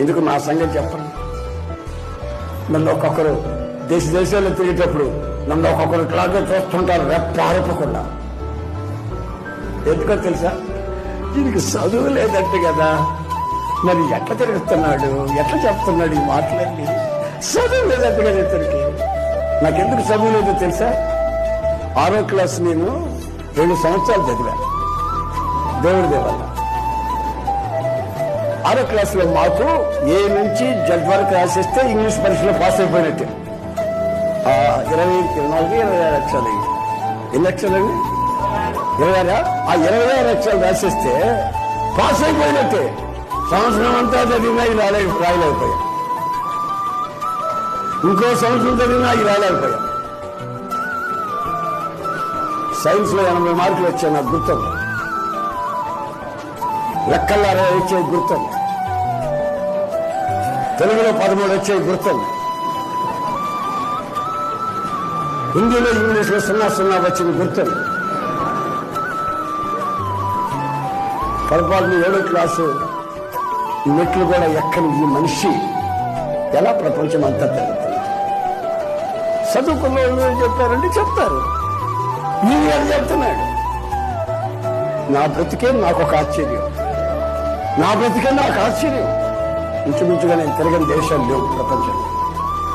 ఎందుకు నా సంగతి చెప్పండి నన్ను ఒక్కొక్కరు దేశ దేశాల్లో తిరిగేటప్పుడు నన్ను ఒక్కొక్కరు ఇట్లాగే చూస్తుంటారు రెప్పారపకుండా ఎందుకో తెలుసా? దీనికి చదువు లేదంటే కదా. మరి ఎట్లా తిరుగుతున్నాడు? ఎట్లా చెప్తున్నాడు ఈ మాటలన్నీ? చదువు లేదంటే కదా ఇతనికి. నాకెందుకు చదువు లేదో తెలుసా? ఆరో క్లాస్ నేను ఏడు సంవత్సరాలు చదివాను. దేవుడి దేవాల ఆరో క్లాస్లో మాకు ఏ నుంచి జడ్ వరకు రాసిస్తే ఇంగ్లీష్ పరీక్షలో పాస్ అయిపోయినట్టే. ఇరవై ఇరవై నాలుగు ఇరవై ఆరు లక్షలు ఎన్ని లక్షలు ఇరవై ఆరా? ఆ ఇరవై ఆరు లక్షలు రాసిస్తే పాస్ అయిపోయినట్టే. సంవత్సరం అంతా చదివినా ఇది రాలే రాయలేకపోయా ఇంకో సంవత్సరం చదివినా ఇది రాయలేకపోయా సైన్స్లో ఎనభై మార్కులు వచ్చాయి నాకు గుర్తుంది లెక్కల్లో అరవై వచ్చే గుర్తుంది తెలుగులో పదమూడు వచ్చే గుర్తుంది. హిందీలో ఇంగ్లీష్లో సున్నా సున్నా వచ్చింది గుర్తుంది. పొరపాటున ఏడో క్లాసు మెట్లు కూడా ఎక్కని ఈ మనిషి ఎలా ప్రపంచం అంతా తిరుగుతుంది చదువుకున్న వాళ్ళు చెప్పారంటే చెప్తారు. నేను చెప్తున్నాడు నా బ్రతికే నాకు ఒక ఆశ్చర్యం. నా బ్రతికే నాకు ఆశ్చర్యం. ఇంచుమించుగా నేను తిరగని దేశాలు లేవు ప్రపంచంలో.